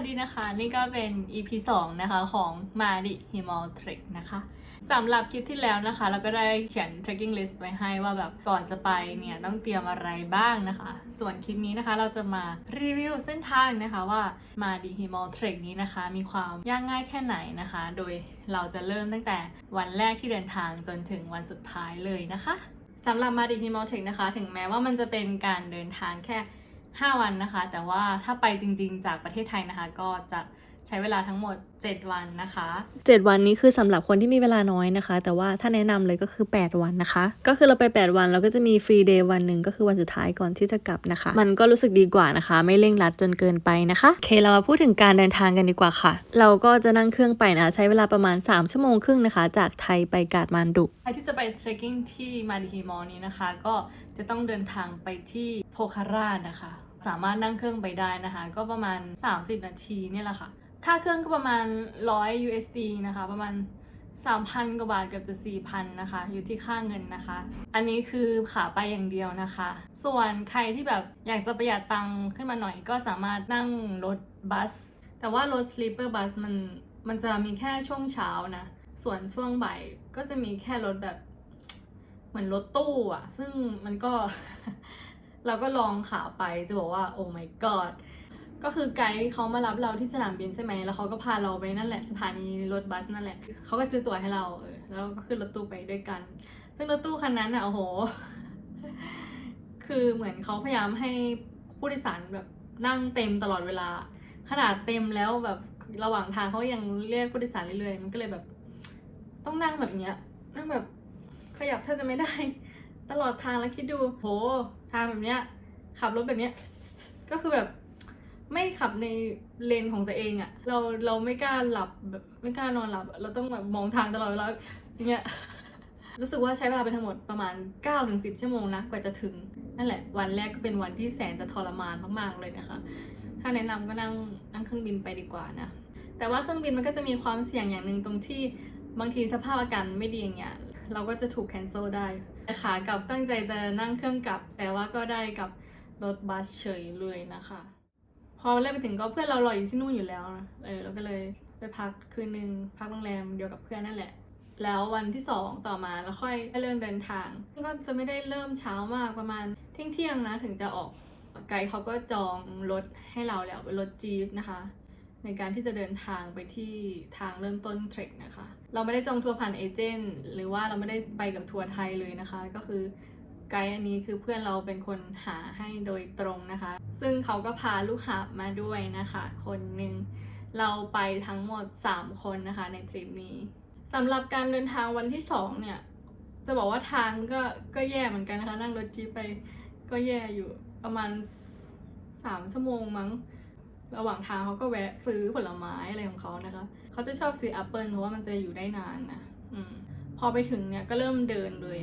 สดีนะคะ นี่ก็เป็น EP 2 นะคะของมาดิฮิมอลเทรคนะคะสำหรับคลิปที่แล้วนะคะ เราก็ได้เขียน trekking list ไว้ให้ว่าแบบก่อนจะไปเนี่ย ต้องเตรียมอะไรบ้างนะคะ ส่วนคลิปนี้นะคะเราจะมารีวิวเส้นทางนะคะว่ามาดิฮิมอลเทรคนี้นะคะ มีความยากง่ายแค่ไหนนะคะ โดยเราจะเริ่มตั้งแต่วันแรกที่เดินทางจนถึงวันสุดท้ายเลยนะคะสำหรับมาดิฮิมอลเทรคนะคะ ถึงแม้ว่ามันจะเป็นการเดินทางแค่ 5 วันนะคะ แต่ว่าถ้าไปจริงๆ จากประเทศไทยนะคะ ก็จะ ใช้เวลาทั้งหมด 7 วันนะคะ 7 วันนี้คือสำหรับคนที่มีเวลาน้อยนะคะ แต่ว่าถ้าแนะนำเลยก็คือ 8 วันนะคะ ก็คือเราไป 8 วันเราก็จะมีฟรีเดย์วันหนึ่งก็คือวันสุดท้ายก่อนที่จะกลับนะคะ มันก็รู้สึกดีกว่านะคะ ไม่เร่งรัดจนเกินไปนะคะโอเคเรามาพูดถึงการเดินทางกันดีกว่าค่ะ เราก็จะนั่งเครื่องไปนะคะใช้เวลาประมาณ 3 ชั่วโมงครึ่งนะคะ จากไทยไปกาดมันดุใครที่จะไปเทรคกิ้งที่มาดิฮิมอลนี้นะคะ ก็จะต้องเดินทางไปที่โพคารานะคะ สามารถนั่งเครื่องไปได้นะคะ ก็ประมาณ 30 นาทีเนี่ยแหละค่ะ ค่าเครื่องก็ประมาณ 100 USD นะคะ ประมาณ 3,000 กว่าบาทเกือบจะ 4,000 นะคะ อยู่ที่ค่าเงินนะคะ อันนี้คือขาไปอย่างเดียวนะคะ ส่วนใครที่แบบอยากจะประหยัดตังค์ขึ้นมาหน่อยก็สามารถนั่งรถบัส แต่ว่ารถ sleeper bus มันมันจะมีแค่ช่วงเช้านะ ส่วนช่วงบ่ายก็จะมีแค่รถแบบเหมือนรถตู้อะซึ่งมันก็ เราก็ลองขาไปจะบอกว่า โอ้ my god ก็คือไกด์เขามารับเราที่สนามบินใช่ไหมแล้วเขาก็พาเราไปนั่นแหละสถานีรถบัสนั่นแหละเขาก็ซื้อตั๋วให้เราเออแล้วก็ขึ้นรถตู้ไปด้วยกัน ซึ่งรถตู้คันนั้นอะโอ้โห คือเหมือนเขาพยายามให้ผู้โดยสารแบบนั่งเต็มตลอดเวลา ขนาดเต็มแล้วแบบระหว่างทางเขายังเรียกผู้โดยสารเรื่อยๆมันก็เลยแบบ ต้องนั่งแบบเนี้ยนั่งแบบขยับแทบจะไม่ได้ ตลอดทางแล้วคิดดูโหทางแบบเนี้ยขับรถแบบเนี้ยก็คือแบบ ไม่ขับในเลนของตัวเองอะเราเราไม่กล้าหลับแบบไม่กล้านอนหลับ เราต้องแบบมองทางตลอดเวลาอย่างเงี้ยรู้สึกว่าใช้เวลาไปทั้งหมดประมาณ 9-10 ชั่วโมงนะกว่าจะถึง นั่นแหละ วันแรกก็เป็นวันที่แสนจะทรมานมากๆเลยนะคะ ถ้าแนะนำก็นั่งนั่งเครื่องบินไปดีกว่านะ แต่ว่าเครื่องบินมันก็จะมีความเสี่ยงอย่างหนึ่งตรงที่บางทีสภาพอากาศไม่ดีอย่างเงี้ยเราก็จะถูกแคนเซิลได้แต่ขากลับตั้งใจจะนั่งเครื่องกลับ แต่ว่าก็ได้กับรถบัสเฉยเลยนะคะ พอเล่นไปถึงก็เพื่อนเรารออยู่ที่นู่นอยู่แล้วนะเออเราก็เลยไปพักคืนหนึ่งพักโรงแรมเดียวกับเพื่อนนั่นแหละ แล้ววันที่สองต่อมาแล้วค่อยเริ่มเดินทาง ก็จะไม่ได้เริ่มเช้ามากประมาณเที่ยงเที่ยงๆนะถึงจะออกไกด์เขาก็จองรถให้เราแล้วเป็นรถจี๊ปนะคะ ในการที่จะเดินทางไปที่ทางเริ่มต้นเทรคนะคะ เราไม่ได้จองทัวร์ผ่านเอเจนต์หรือว่าเราไม่ได้ไปกับทัวร์ไทยเลยนะคะ ก็คือ ไกด์อันนี้คือเพื่อนเราเป็นคนหาให้โดยตรงนะคะ ซึ่งเขาก็พาลูกหาบมาด้วยนะคะ คนหนึ่งเราไปทั้งหมด 3 คนนะคะในทริปนี้สำหรับการเดินทางวันที่ 2 เนี่ย จะบอกว่าทางก็ก็แย่เหมือนกันนะคะ นั่งรถจี๊ปไปก็แย่อยู่ประมาณ 3 ชั่วโมงมั้ง ระหว่างทางเขาก็แวะซื้อผลไม้อะไรของเขานะคะ เขาจะชอบซื้อแอปเปิลเพราะว่ามันจะอยู่ได้นานนะ อืม พอไปถึงเนี่ยก็เริ่มเดินเลย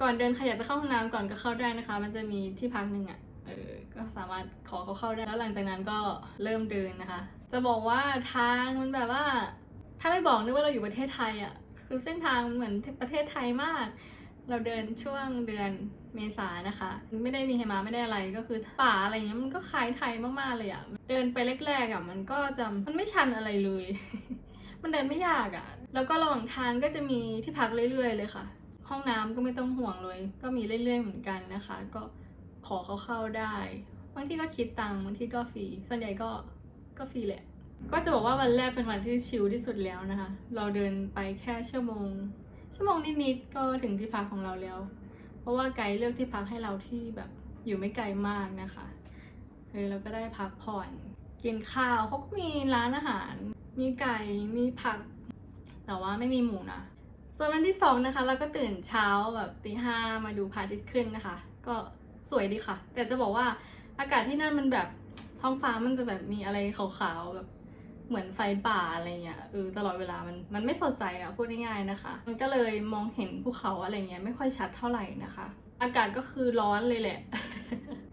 ก่อนเดินใครอยากจะเข้าห้องน้ำก่อนก็เข้าได้นะคะ มันจะมีที่พักหนึ่งอะ่ะเออก็สามารถขอเขาเข้าได้แล้วหลังจากนั้นก็เริ่มเดินนะคะ จะบอกว่าทางมันแบบว่า ถ้าไม่บอกนึกว่าเราอยู่ประเทศไทยอะ่ะคือเส้นทางเหมือนประเทศไทยมาก เราเดินช่วงเดือนเมษานะคะ ไม่ได้มีหิมะไม่ได้อะไรก็คือป่าอะไรเงี้ยมันก็คล้ายไทยมากๆเลยอะ่ะเดินไปแรกๆอะ่ะมันก็จะมันไม่ชันอะไรเลย มันเดินไม่ยากอะ่ะ แล้วก็ระหว่างทางก็จะมีที่พักเรื่อยๆเลยค่ะ ห้องน้ำก็ไม่ต้องห่วงเลย ก็มีเรื่อยๆเหมือนกันนะคะ ก็ขอเขาเข้าได้ บางที่ก็คิดตังค์บางที่ก็ฟรี ส่วนใหญ่ก็ก็ฟรีแหละ ก็จะบอกว่าวันแรกเป็นวันที่ชิลที่สุดแล้วนะคะ เราเดินไปแค่ชั่วโมง ชั่วโมงนิดๆก็ถึงที่พักของเราแล้ว เพราะว่าไกด์เลือกที่พักให้เราที่แบบอยู่ไม่ไกลมากนะคะเออเราก็ได้พักผ่อน กินข้าวเขาก็มีร้านอาหาร มีไก่ มีผัก แต่ว่าไม่มีหมูนะ ส่วนวันที่สองนะคะ เราก็ตื่นเช้าแบบตีห้ามาดูพระอาทิตย์ขึ้นนะคะ ก็สวยดีค่ะ แต่จะบอกว่าอากาศที่นั่นมันแบบท้องฟ้ามันจะแบบมีอะไรขาวๆแบบเหมือนไฟป่าอะไรเงี้ยเออตลอดเวลามันมันไม่สดใสอะพูดง่ายๆนะคะ มันก็เลยมองเห็นภูเขาอะไรเงี้ยไม่ค่อยชัดเท่าไหร่นะคะ อากาศก็คือร้อนเลยแหละ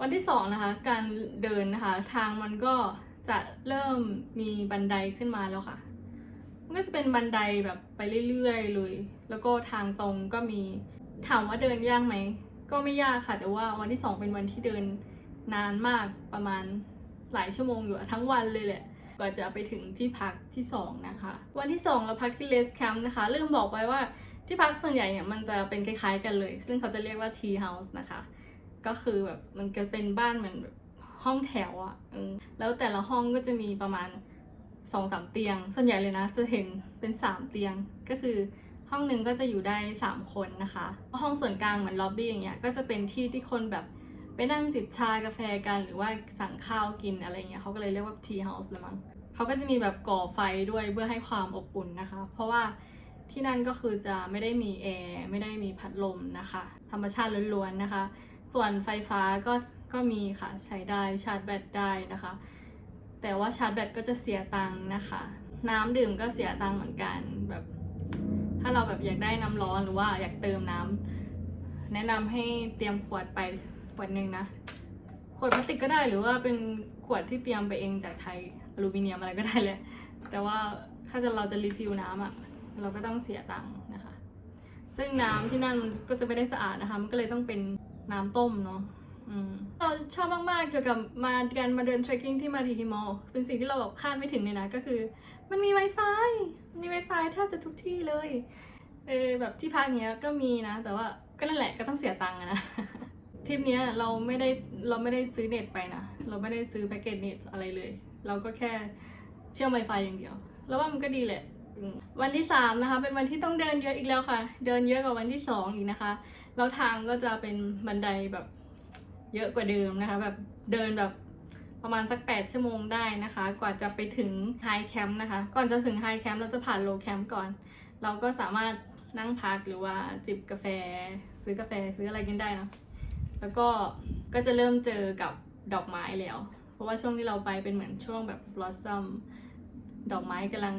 วันที่สองนะคะ การเดินนะคะ ทางมันก็จะเริ่มมีบันไดขึ้นมาแล้วค่ะ มันก็จะเป็นบันไดแบบไปเรื่อยๆเลย แล้วก็ทางตรงก็มี ถามว่าเดินยากไหม ก็ไม่ยากค่ะ แต่ว่าวันที่สองเป็นวันที่เดินนานมากประมาณหลายชั่วโมงอยู่ทั้งวันเลยแหละก่อนจะไปถึงที่พักที่สองนะคะ วันที่สองเราพักที่เลสแคมป์นะคะลืมบอกไปว่าที่พักส่วนใหญ่เนี่ยมันจะเป็นคล้ายๆกันเลย ซึ่งเขาจะเรียกว่า tea house นะคะ ก็คือแบบมันก็เป็นบ้านเหมือนแบบห้องแถวอะ่ะแล้วแต่ละห้องก็จะมีประมาณ สองสามเตียง ส่วนใหญ่เลยนะจะเห็นเป็นสามเตียงก็คือห้องหนึ่งก็จะอยู่ได้สามคนนะคะ ห้องส่วนกลางเหมือนล็อบบี้อย่างเงี้ยก็จะเป็นที่ที่คนแบบไปนั่งจิบชากาแฟกันหรือว่าสั่งข้าวกินอะไรเงี้ยเขาก็เลยเรียกว่า tea house ละมั้งเขาก็จะมีแบบก่อไฟด้วยเพื่อให้ความอบอุ่นนะคะ เพราะว่าที่นั่นก็คือจะไม่ได้มีแอร์ไม่ได้มีพัดลมนะคะ ธรรมชาติล้วนๆนะคะ ส่วนไฟฟ้าก็ก็มีค่ะใช้ได้ชาร์จแบตได้นะคะ แต่ว่าชาร์จแบตก็จะเสียตังค์นะคะ น้ำดื่มก็เสียตังค์เหมือนกันแบบ ถ้าเราแบบอยากได้น้ำร้อนหรือว่าอยากเติมน้ำแนะนำให้เตรียมขวดไปขวดหนึ่งนะขวดพลาสติกก็ได้หรือว่าเป็นขวดที่เตรียมไปเองจากไทยอลูมิเนียมอะไรก็ได้เลย แต่ว่าถ้าจะเราจะรีฟิลน้ำอะ่ะเราก็ต้องเสียตังค์นะคะ ซึ่งน้ำที่นั่นมันก็จะไม่ได้สะอาดนะคะ มันก็เลยต้องเป็นน้ำต้มเนาะ เราชอบมาก ๆ เกี่ยวกับมาการมาเดินเทรคกิ้งที่มาทีฮิมอลเป็นสิ่งที่เราแบบคาดไม่ถึงเลยนะก็คือ มันมี Wi-Fi มี Wi-Fi แทบจะทุกที่เลยเออแบบที่พักเนี้ยก็มีนะ แต่ว่าก็นั่นแหละก็ต้องเสียตังค์นะทริปเนี้ยเราไม่ได้เราไม่ได้ซื้อเน็ตไปนะ เราไม่ได้ซื้อแพ็กเกจเน็ตอะไรเลย เราก็แค่เชื่อม Wi-Fi อย่างเดียว แล้วว่ามันก็ดีแหละ วันที่สามนะคะ เป็นวันที่ต้องเดินเยอะอีกแล้วค่ะ เดินเยอะกว่าวันที่สองอีกนะคะ แล้วทางก็จะเป็นบันไดแบบ เยอะกว่าเดิมนะคะ แบบเดินแบบประมาณสัก 8 ชั่วโมงได้นะคะ กว่าจะไปถึงไฮแคมป์นะคะ ก่อนจะถึงไฮแคมป์เราจะผ่านโลแคมป์ก่อน เราก็สามารถนั่งพักหรือว่าจิบกาแฟ ซื้อกาแฟซื้ออะไรกินได้นะแล้วก็ก็จะเริ่มเจอกับดอกไม้แล้ว เพราะว่าช่วงที่เราไปเป็นเหมือนช่วงแบบบลอสซัมดอกไม้กำลัง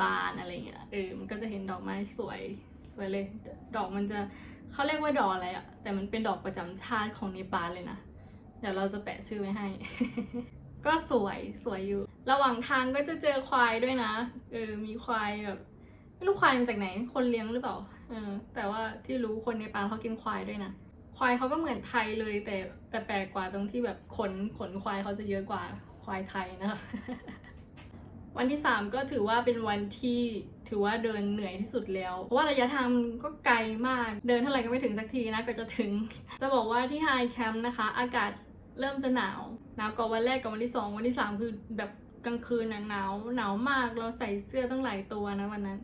บานอะไรเงี้ยเออมันก็จะเห็นดอกไม้สวย วยเลย ดอกมันจะเขาเรียกว่าดอกอะไรอะแต่มันเป็นดอกประจำชาติของเนปาลเลยนะ เดี๋ยวเราจะแปะชื่อไว้ให้ ก็สวยสวยอยู่ ระหว่างทางก็จะเจอควายด้วยนะเออมีควายแบบไม่รู้ควายมาจากไหน คนเลี้ยงหรือเปล่าเออแต่ว่าที่รู้คนในปานเขากินควายด้วยนะ ควายเขาก็เหมือนไทยเลย แต่แต่แปลกกว่าตรงที่แบบขนขนควายเขาจะเยอะกว่าควายไทยนะคะ วันที่ 3 ก็ถือว่าเป็นวันที่ถือว่าเดินเหนื่อยที่สุดแล้ว เพราะว่าระยะทางมันก็ไกลมาก เดินเท่าไหร่ก็ไม่ถึงสักทีนะก็จะถึง จะบอกว่าที่ไฮแคมป์นะคะ อากาศเริ่มจะหนาว หนาวกว่าวันแรกกับวันที่ 2 วันที่ 3 คือแบบกลางคืนหนาวหนาวมากเราใส่เสื้อตั้งหลายตัวนะวันนั้น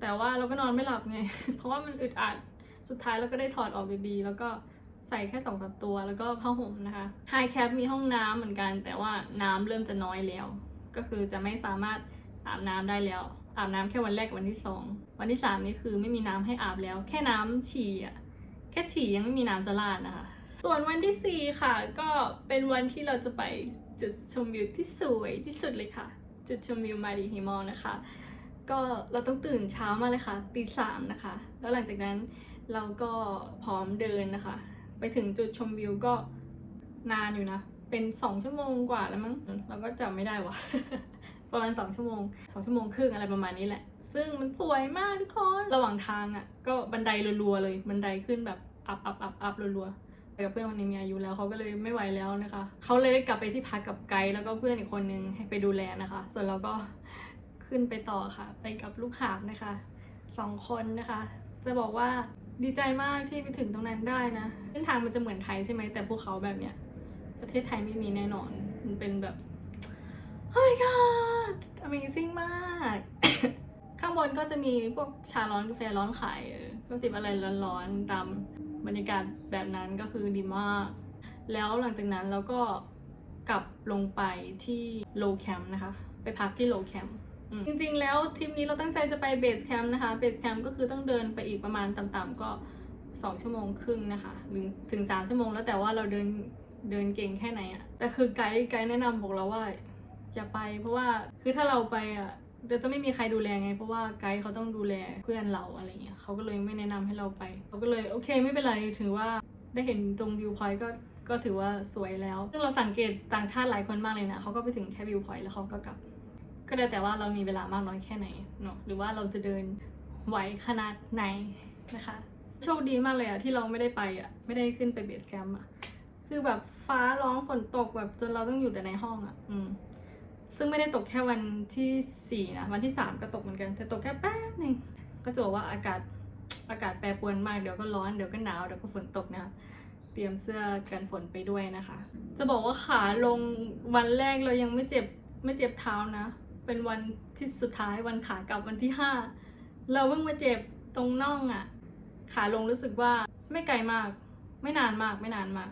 แต่ว่าเราก็นอนไม่หลับไง เพราะว่ามันอึดอัดสุดท้ายเราก็ได้ถอดออกอยู่ดี แล้วก็ใส่แค่สองสามตัวแล้วก็ผ้าห่มนะคะไฮแคปมีห้องน้ำเหมือนกัน แต่ว่าน้ำเริ่มจะน้อยแล้ว ก็คือจะไม่สามารถอาบน้ำได้แล้ว อาบน้ำแค่วันแรกกับวันที่สองวันที่สามนี่คือไม่มีน้ำให้อาบแล้ว แค่น้ำฉี่อะแค่ฉี่ยังไม่มีน้ำจะราดนะคะ ส่วนวันที่สี่ค่ะ ก็เป็นวันที่เราจะไปจุดชมวิวที่สวยที่สุดเลยค่ะ จุดชมวิวมาดีฮิมอลนะคะ ก็เราต้องตื่นเช้ามากเลยค่ะตีสามนะคะ แล้วหลังจากนั้นเราก็พร้อมเดินนะคะ ไปถึงจุดชมวิวก็นานอยู่นะ เป็นสองชั่วโมงกว่าแล้วมั้งเราก็จำไม่ได้วะ ประมาณสองชั่วโมงสองชั่วโมงครึ่งอะไรประมาณนี้แหละ ซึ่งมันสวยมากทุกคนระหว่างทางอะ ก็บันไดรัวๆเลยบันไดขึ้นแบบอัพอัพอัพอัพรัวๆไปกับเพื่อนคนนี้มีอายุแล้วเขาก็เลยไม่ไหวแล้วนะคะ เขาเลยได้กลับไปที่พักกับไกด์แล้วก็เพื่อนอีกคนนึงให้ไปดูแลนะคะ ส่วนเราก็ขึ้นไปต่อค่ะ ไปกับลูกหาบนะคะสองคนนะคะ จะบอกว่าดีใจมากที่ไปถึงตรงนั้นได้นะเส้นทางมันจะเหมือนไทยใช่ไหมแต่ภูเขาแบบเนี้ย ประเทศไทยไม่มีแน่นอน มันเป็นแบบ oh my god amazing มาก ข้างบนก็จะมีพวกชาร้อนกาแฟร้อนขายเออก็ติดอะไรร้อนๆตามบรรยากาศแบบนั้นก็คือดีมาก แล้วหลังจากนั้นเราก็กลับลงไปที่โลแคมป์นะคะ ไปพักที่โลแคมป์จริงๆ แล้วทริปนี้เราตั้งใจจะไปเบสแคมป์นะคะ เบสแคมป์ก็คือต้องเดินไปอีกประมาณต่ำๆก็ 2 ชั่วโมงครึ่งนะคะหรือถึง 3 ชั่วโมงแล้วแต่ว่าเราเดิน เดินเก่งแค่ไหนอะแต่คือไกด์ไกด์แนะนำบอกเราว่าอย่าไป เพราะว่าคือถ้าเราไปอะเดี๋ยวจะไม่มีใครดูแลไง เพราะว่าไกด์เขาต้องดูแลเพื่อนเราอะไรเงี้ยเขาก็เลยไม่แนะนำให้เราไปเขาก็เลยโอเคไม่เป็นไรถือว่าได้เห็นตรงวิวพอยต์ก็ก็ถือว่าสวยแล้ว ซึ่งเราสังเกตต่างชาติหลายคนมากเลยนะเขาก็ไปถึงแค่วิวพอยต์แล้วเขาก็กลับ ก็ได้แต่ว่าเรามีเวลามากน้อยแค่ไหนเนาะหรือว่าเราจะเดินไหวขนาดไหนนะคะ โชคดีมากเลยอะที่เราไม่ได้ไปอะไม่ได้ขึ้นไปเบสแคมป์อะ คือแบบฟ้าร้องฝนตกแบบจนเราต้องอยู่แต่ในห้องอะอืม ซึ่งไม่ได้ตกแค่วันที่สี่นะ วันที่สามก็ตกเหมือนกัน แต่ตกแค่แป๊บหนึงก็จะบอกว่าอากาศอากาศแปรปรวนมาก เดี๋ยวก็ร้อน เดี๋ยวก็หนาว เดี๋ยวก็ฝนตกนะคะเตรียมเสื้อกันฝนไปด้วยนะคะ จะบอกว่าขาลงวันแรกเรายังไม่เจ็บไม่เจ็บเท้านะ เป็นวันที่สุดท้ายวันขากลับวันที่ห้าเราเพิ่งมาเจ็บตรงน่องอะ่ะ ขาลงรู้สึกว่าไม่ไกลมาก ไม่นานมากไม่นานมาก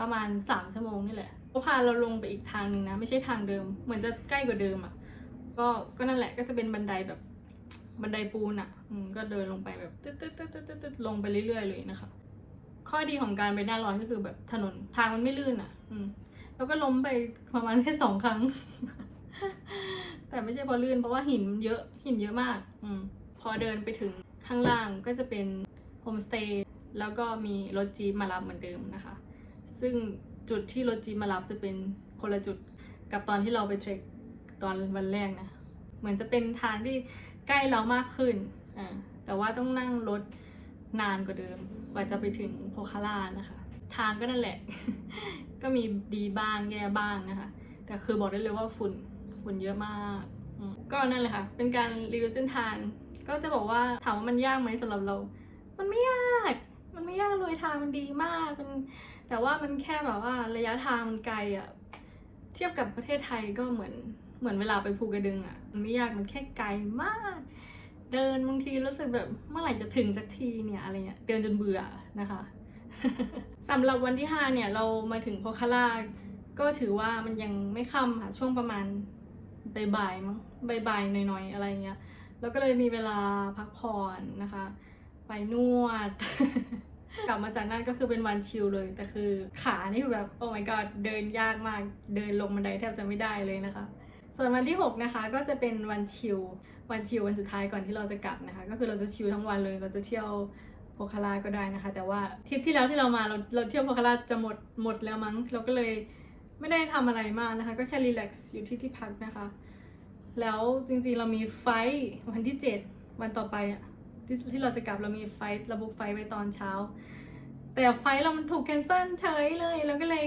ประมาณสามชั่วโมงนี่แหละเขาพาเราลงไปอีกทางหนึ่งนะ ไม่ใช่ทางเดิม เหมือนจะใกล้กว่าเดิมอะ่ะก็ก็นั่นแหละก็จะเป็นบันไดแบบบันไดปูนอะ่ะอืมก็เดินลงไปแบบตึ๊ดตึ๊ดตึ๊ดตึ๊ดตึ๊ดลงไปเรื่อยๆเลยนะคะ ข้อดีของการไปหน้าร้อนก็คือแบบถนนทางมันไม่ลื่นอะ อืมแล้วก็ล้มไปประมาณแค่สองครั้ง แต่ไม่ใช่เพราะลื่นเพราะว่าหินมันเยอะหินเยอะมาก อืมพอเดินไปถึงข้างล่างก็จะเป็นโฮมสเตย์แล้วก็มีรถจี๊ปมารับเหมือนเดิมนะคะ ซึ่งจุดที่รถจีมารับจะเป็นคนละจุดกับตอนที่เราไปเทรคตอนวันแรกนะ เหมือนจะเป็นทางที่ใกล้เรามากขึ้นอ่าแต่ว่าต้องนั่งรถนานกว่าเดิม กว่าจะไปถึงโพคาร่านะคะ ทางก็นั่นแหละ ก็มีดีบ้างแย่บ้างนะคะ แต่คือบอกได้เลยว่าฝุ่นฝุ่นเยอะมาก ก็นั่นแหละค่ะ เป็นการรีวิวเส้นทาง ก็จะบอกว่าถามว่ามันยากไหมสำหรับเรา มันไม่ยาก ไม่ยากเลยทางมันดีมากมันแต่ว่ามันแค่แบบว่าระยะทางมันไกลอะเทียบกับประเทศไทยก็เหมือนเหมือนเวลาไปภูกระดึงอะมันไม่ยากมันแค่ไกลมาก เดินบางทีรู้สึกแบบเมื่อไหร่จะถึงสักทีเนี่ยอะไรเงี้ยเดินจนเบื่อนะคะสำหรับวันที่ 5 เนี่ยเรามาถึงโพคาร่าก็ถือว่ามันยังไม่ค่ำค่ะช่วงประมาณบ่ายๆมั้งบ่ายๆหน่อยๆอะไรเงี้ยแล้วก็เลยมีเวลาพักผ่อนนะคะ ไปนวด กลับมาจากนั่นก็คือเป็นวันชิลเลย แต่คือขานี่คือแบบโอ้ my god เดินยากมาก เดินลงบันไดแทบจะไม่ได้เลยนะคะ ส่วนวันที่ 6 นะคะ ก็จะเป็นวันชิล วันชิลวันสุดท้ายก่อนที่เราจะกลับนะคะ ก็คือเราจะชิลทั้งวันเลย เราจะเที่ยวโพคาราก็ได้นะคะ แต่ว่าทริปที่แล้วที่เรามาเราเราเที่ยวโพคาราจะหมดหมดแล้วมั้ง เราก็เลยไม่ได้ทำอะไรมากนะคะ ก็แค่รีแลกซ์อยู่ที่ที่พักนะคะ แล้วจริงๆเรามีไฟวันที่ 7 วันต่อไปอะ ที่ที่เราจะกลับเรามีไฟท์ระบุไฟท์ไว้ตอนเช้า แต่ไฟท์เรามันถูกแคนเซิลเฉยเลยเราก็เลย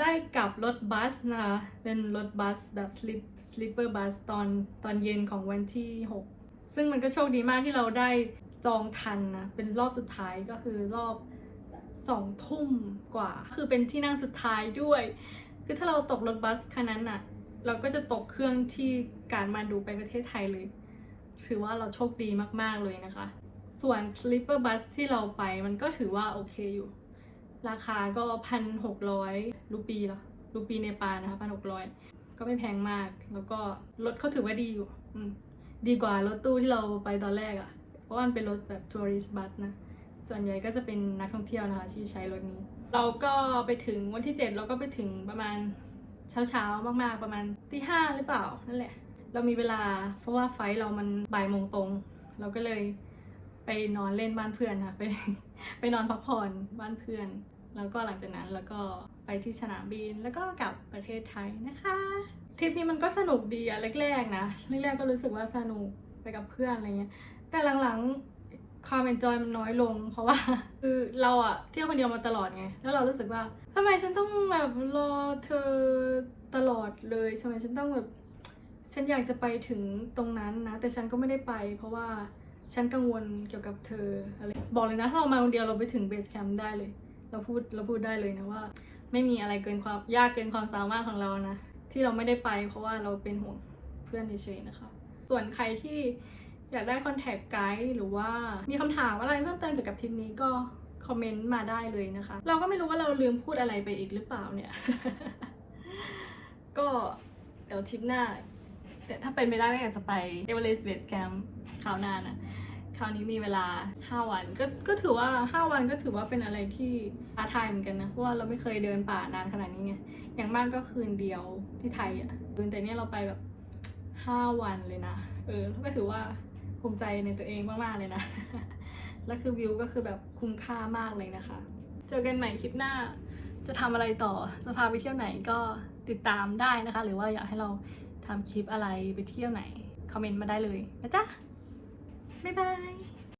ได้กลับรถบัสนะคะเป็นรถบัสแบบสลิปสลิปเปอร์บัสตอนตอนเย็นของวันที่ 6 ซึ่งมันก็โชคดีมากที่เราได้จองทันนะ เป็นรอบสุดท้ายก็คือรอบสองทุ่มกว่า คือเป็นที่นั่งสุดท้ายด้วย คือถ้าเราตกรถบัสคันนั้นน่ะเราก็จะตกเครื่องที่การมาดูไปประเทศไทยเลย ถือว่าเราโชคดีมากๆเลยนะคะ ส่วน sleeper bus ที่เราไปมันก็ถือว่าโอเคอยู่ ราคาก็พันหกร้อยรูปีละรูปีเนปาลนะคะพันหกร้อยก็ไม่แพงมาก แล้วก็รถเขาถือว่าดีอยู่ดีกว่ารถตู้ที่เราไปตอนแรกอะเพราะมันเป็นรถแบบทัวริสต์บัสนะ ส่วนใหญ่ก็จะเป็นนักท่องเที่ยวนะคะ ที่ใช้รถนี้ เราก็ไปถึงวันที่ 7 เราก็ไปถึงประมาณเช้าเช้าๆมากๆ ประมาณตีห้าหรือเปล่า นั่นแหละ เรามีเวลา เพราะว่าไฟเรามันบ่ายโมงตรง เราก็เลยไปนอนเล่นบ้านเพื่อนค่ะไปไปนอนพักผ่อนบ้านเพื่อน แล้วก็หลังจากนั้นแล้วก็ไปที่สนามบินแล้วก็กลับประเทศไทยนะคะทริปนี้มันก็สนุกดีอะแรกๆนะแรกๆก็รู้สึกว่าสนุกไปกับเพื่อนอะไรเงี้ยแต่หลังๆความเอนจอยมันน้อยลง เพราะว่าคือเราอะเที่ยวคนเดียวมาตลอดไงแล้วเรารู้สึกว่าทำไมฉันต้องแบบรอเธอตลอดเลยทำไมฉันต้องแบบ ฉันอยากจะไปถึงตรงนั้นนะ แต่ฉันก็ไม่ได้ไป เพราะว่าฉันกังวลเกี่ยวกับเธออะไรบอกเลยนะถ้าเรามาคนเดียวเราไปถึงเบสแคมป์ได้เลย เราพูดเราพูดได้เลยนะว่า ไม่มีอะไรเกินความยากเกินความสามารถของเรานะ ที่เราไม่ได้ไป เพราะว่าเราเป็นห่วงเพื่อนเฉยๆนะคะ ส่วนใครที่อยากได้คอนแทคไกด์หรือว่ามีคำถามอะไรเพิ่มเติมเกี่ยวกับทริปนี้ก็คอมเมนต์มาได้เลยนะคะ เราก็ไม่รู้ว่าเราลืมพูดอะไรไปอีกหรือเปล่าเนี่ย ก็เดี๋ยวทริปหน้า แต่ถ้าเป็นไม่ได้ก็อยากจะไป Everest Base Camp คราวหน้านะคราวนี้มีเวลา 5 วันก็ก็ถือว่า 5 วันก็ถือว่าเป็นอะไรที่ท้าทายเหมือนกันนะเพราะว่าเราไม่เคยเดินป่านานขนาดนี้ไงอย่างมากก็คืนเดียวที่ไทยอะ่ะแต่เนี้ยเราไปแบบ 5 วันเลยนะเออก็ถือว่าภูมิใจในตัวเองมากๆเลยนะแล้วคือวิวก็คือแบบคุ้มค่ามากเลยนะคะ เจอกันใหม่คลิปหน้า จะทำอะไรต่อจะพาไปเที่ยวไหนก็ติดตามได้นะคะ หรือว่าอยากให้เรา ทำคลิปอะไรไปเที่ยวไหน คอมเมนต์มาได้เลยนะจ๊ะ บ๊ายบาย